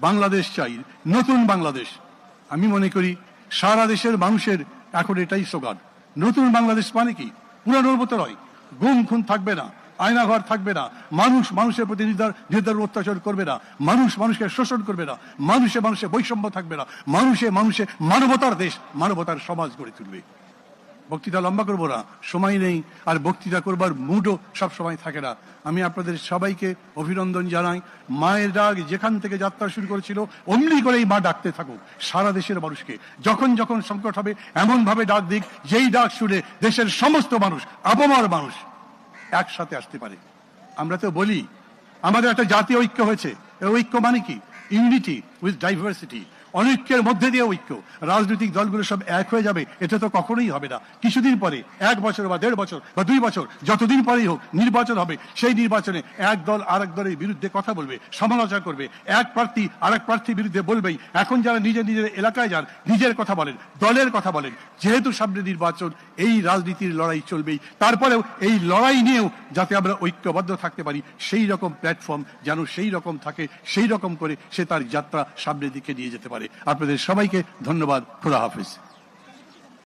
বাংলাদেশ চাই, নতুন বাংলাদেশ। আমি মনে করি সারা দেশের মানুষের এখন এটাই স্লোগান। নতুন বাংলাদেশ মানে কি? পুরানোর মতো নয় গুম খুন থাকবে না, আয়নাঘর থাকবে না, মানুষ মানুষের প্রতি নির্ধার অত্যাচার করবে না, মানুষ মানুষকে শোষণ করবে না, মানুষে মানুষে বৈষম্য থাকবে না, মানুষে মানুষে মানবতার দেশ, মানবতার সমাজ গড়ে তুলবে। বক্তৃতা লম্বা করব না, সময় নেই। আর বক্তৃতা করবার মুডও সব সময় থাকে না। আমি আপনাদের সবাইকে অভিনন্দন জানাই। মায়ের ডাক যেখান থেকে যাত্রা শুরু করেছিল, অমনি করেই মা ডাকতে থাকুক। সারা দেশের মানুষকে, যখন যখন সংকট হবে, এমনভাবে ডাক দিক, যেই ডাক শুনে দেশের সমস্ত মানুষ, আবমার মানুষ একসাথে আসতে পারে। আমরা তো বলি, আমাদের একটা জাতীয় ঐক্য হয়েছে। ঐক্য মানে কি? ইউনিটি উইথ ডাইভার্সিটি অনৈক্যের মধ্যে দিয়ে ঐক্য। রাজনৈতিক দলগুলো সব এক হয়ে যাবে, এটা তো কখনোই হবে না। কিছুদিন পরে, এক বছর বা দেড় বছর বা দুই বছর, যতদিন পরেই হোক নির্বাচন হবে, সেই নির্বাচনে এক দল আরেক দলের বিরুদ্ধে কথা বলবে, সমালোচনা করবে। এক প্রার্থী আর এক প্রার্থীর বিরুদ্ধে বলবেই, এখন যারা নিজের নিজের এলাকায় যান, নিজের কথা বলেন, দলের কথা বলেন, যেহেতু সামনে নির্বাচন, এই রাজনীতির লড়াই চলবেই। তারপরেও এই লড়াই নিয়েও যাতে আমরা ঐক্যবদ্ধ থাকতে পারি, সেই রকম প্ল্যাটফর্ম যেন সেই রকম থাকে, সেই রকম করে সে তার যাত্রা সামনের দিকে নিয়ে যেতে আপনাদের সবাইকে ধন্যবাদ। খোদা হাফিজ।